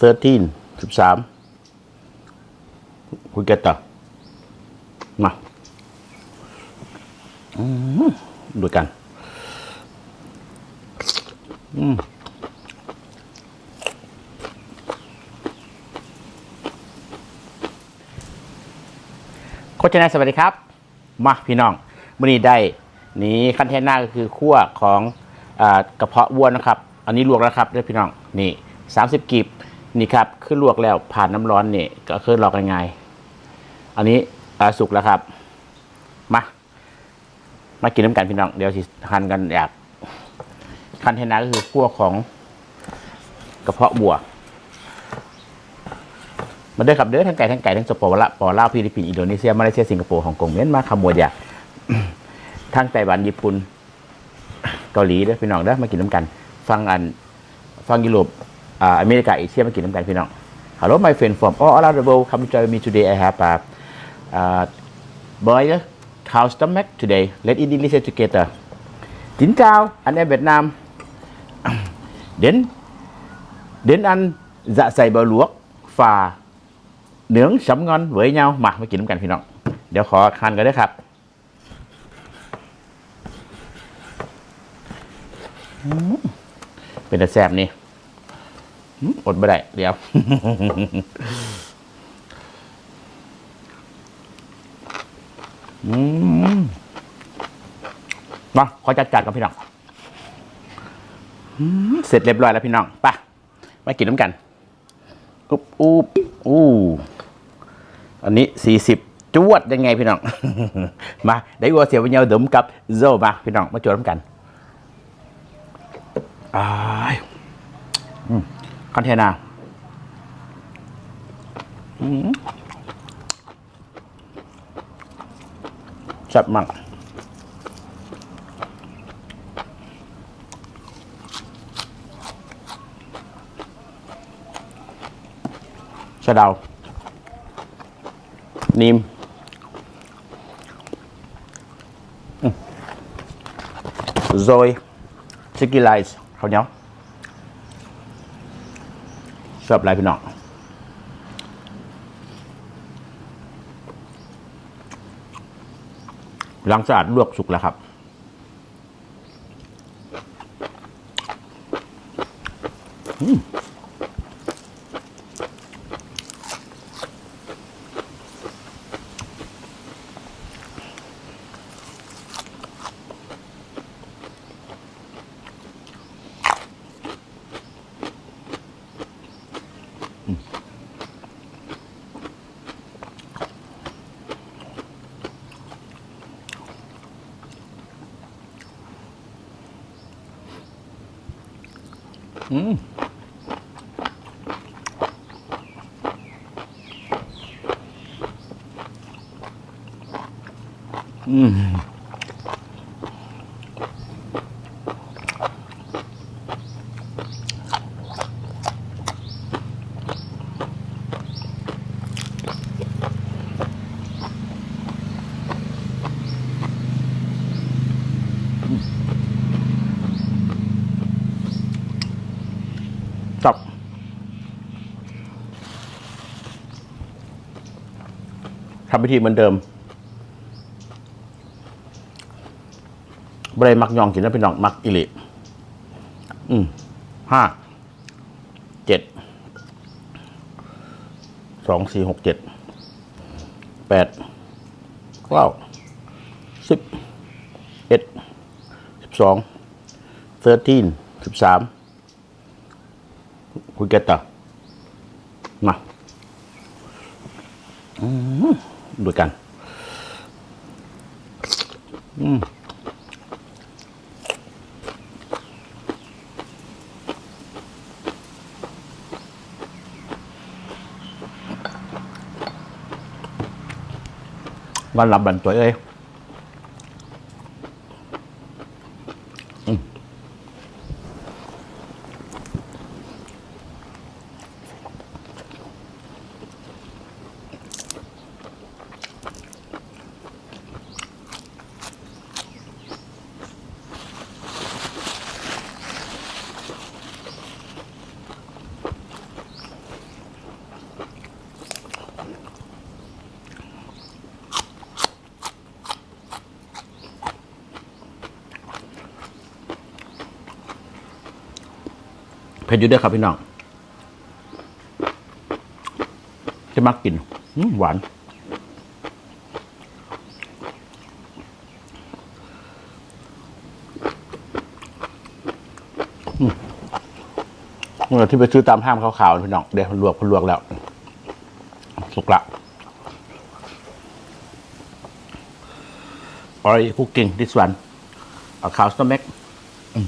13 13คุณเกตต่อมาอืมดูกันโคชนาสวัสดีครับ มาพี่น้องมื่อนี้ได้นี่ขั้นเทนหน้าก็คือขั้วของอกระเพาะวัวนะครับ อันนี้ลวกแล้วครับเด้อพี่น้องนี่30กีบ นี่ครับคือลวกแล้วผ่านน้ำร้อนนี่ก็คือลอกยังไงอันนี้สุกแล้วครับ มามากินน้ำกันพี่น้องเดี๋ยวสิทานกันอยากขั้นเทนหน้าก็คือขั้วของกระเพาะวัวมาเด้อครับเด้อทั้งไก่ทั้งไก่ทั้งสปอร์ละปอลาวฟิลิปปินส์อินโดนีเซียมาเลเซียสิงคโปร์ฮ่องกงเมียนมาคัมโบเดียทั้งไต้หวันญี่ปุ่นเกาหลีเด้อพี่น้องเด้อมากินน้ำกัน ฟังอันฟังยุโรป อ่าอเมริกาเอเชียมากินน้ำกันพี่น้อง Hello my friend from all around the world come join me today I have a uh, boy cow stomach today let's eat delicious together Xin chào anh em Việt Nam đến đến ăn dạ dày bò luộc và nướng sắm ngon với nhau มามากินน้ำกันพี่น้องเดี๋ยวขอทานกันด้วยครับอืมเป็นแต่แซ่บนี่ อดไม่ได้เดี๋ยวมาขอจัดจัดกับพี่น้องเสร็จเรียบร้อยแล้วพี่น้องไปมากินน้ำกันอุ๊บอุ๊บอู้อันนี้สี่สิบจวดยังไงพี่น้อง มาได้วัวเสียววิญญาณดมกับโซมาพี่น้องมาจวดน้ำกันอ้ายอืม คอนเทนาอืมแซ่บมากสะเดานิมอืมโซย ชิคกี้ไลส์ข้าวเหนียวชอบอะไรพี่น้องล้างสะอาดลวกสุกแล้วครับ จับ ทำพิธีเหมือนเดิมบรมักยองกินแล้วเป็นนองมักอิลิอืมห้าเจ็ดสองสี่หกเจ็ดแปดเก้าสิบเอ็ดสิบสองเ i r t e e n สิบสามคุณเกตต่อมาอืม ดูกันอืมวันหลับบันตัวเอ้ย เผ็ดอยู่เด้วยครับพี่น้อง จะมักกินหวาน เมื่อที่ไปซื้อตามห้างขาวๆพี่น้องเดี๋ยวมันลวกมันลวกแล้ว สุกละ Already cooking this one a cow stomach อืม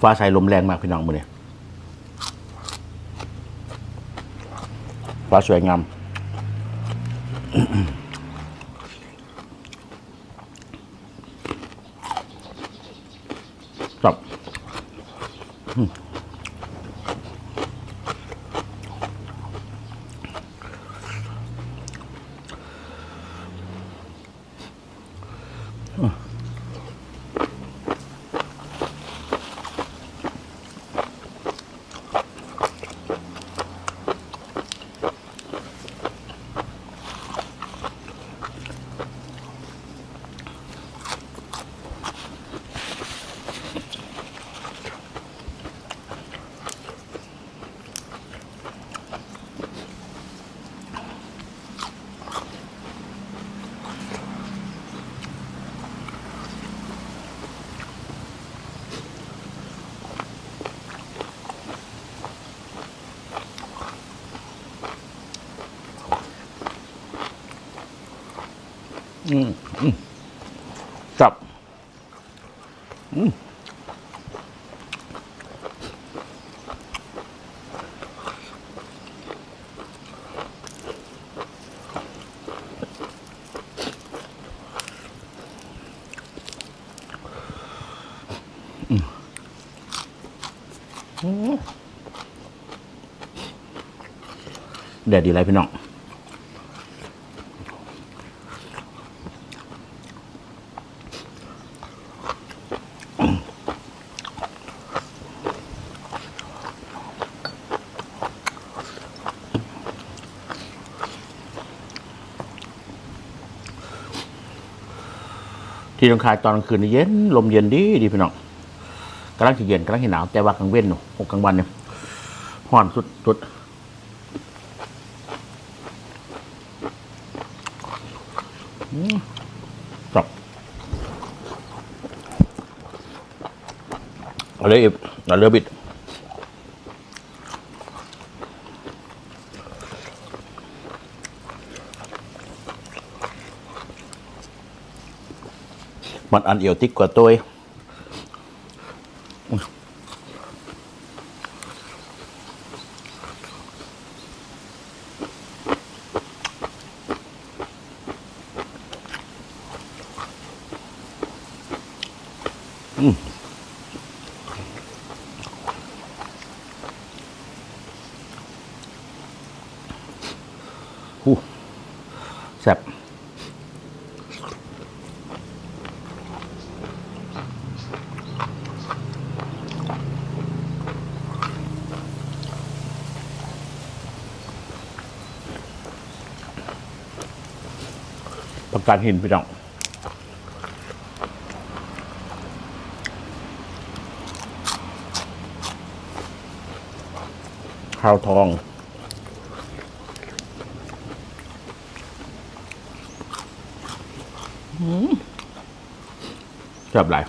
ฟ้าใสลมแรงมากพี่น้องมือเนี่ยฟ้าสวยงาม จับเดดดีไรพี่น้อง ที่ตรงคายตอนกลางคืนนี่เย็นลมเย็นดีดีพี่น้องกำลังที่เย็นกำลังที่หนาวแต่ว่ากลางเว้นหนูกลางวันเนี่ยห่อนสุดสุดจบเอาเลยอีกเอะไรือบิด มันอันเอียวติกกว่าตัวเองอืมหูแซ่บ ประกันหินพี่น้องข้าวทอง อืมจับไหลาย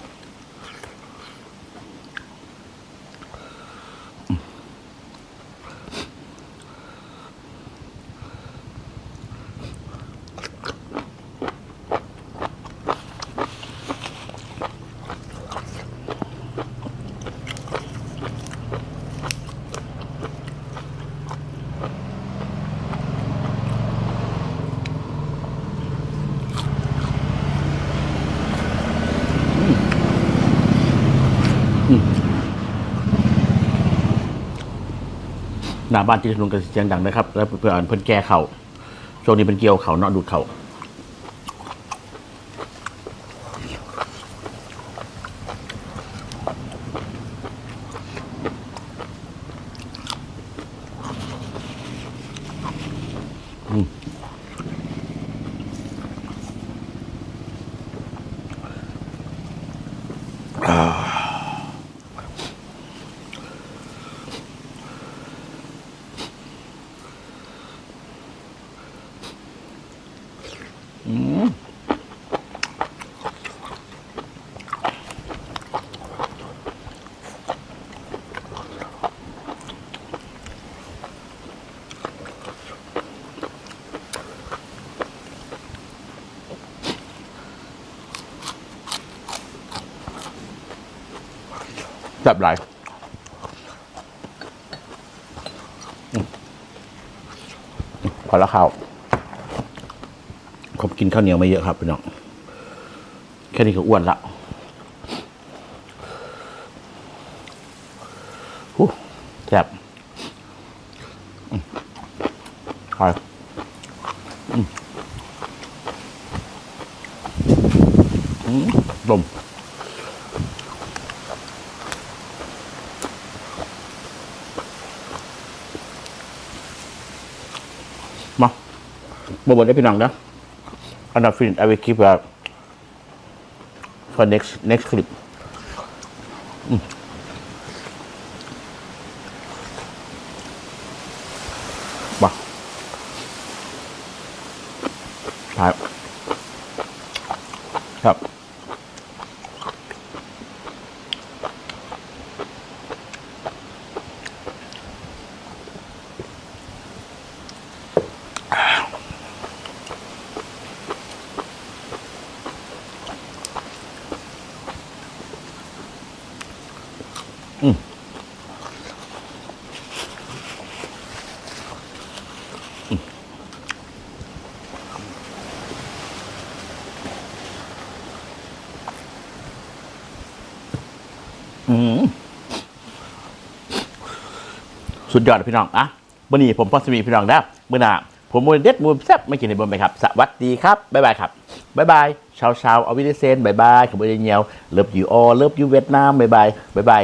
หน้าบ้านที่ลุงกันเสียงดังนะครับ แล้วเพื่อนเพื่อนแก้เขาช่วงนี้เป็นเกี่ยวเขาเนาะดูดเขา บบไรพอแล้วข้าวผมกินข้าวเหนียวไม่เยอะครับพี่น้อง แค่นี้ก็อ้วนละหูแซ่บอืมไปอืมอืมลม มา บวชได้พี่น้องนะอันดับฟินเอาไว้คลิปแบบ for next next clip มาครับครับ สุดยอดพี่น้องอะวันนี้ผมพอสมีพี่น้องนะเมื่อหน้าผมมูเด็ดมูแซ่บไม่กินในบนไปครับ สวัสดีครับ บ๊ายบายครับ บ๊ายบายชาวชาวๆเอาวิเดเซนบ๊ายบายขอบคุณเนียวเลิฟยูออเลิฟยูเวียดนามบ๊ายบายบ๊ายบาย